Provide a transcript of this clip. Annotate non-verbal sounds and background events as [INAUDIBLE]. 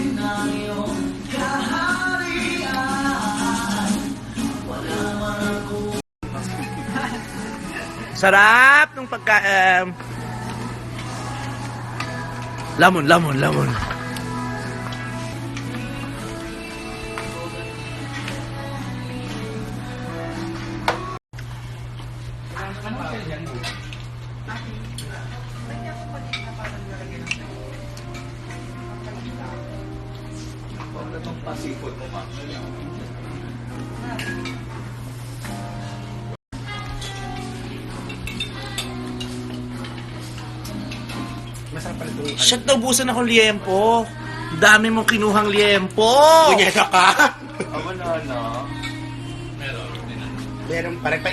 [LAUGHS] Sarap ng pagka... Um, lamon, lamon, lamon. Ano Masarap pala ito. Shit, naubusan ako liempo. Dami mong kinuhang liempo. Punyeta ka! Wala na. Meron parang pa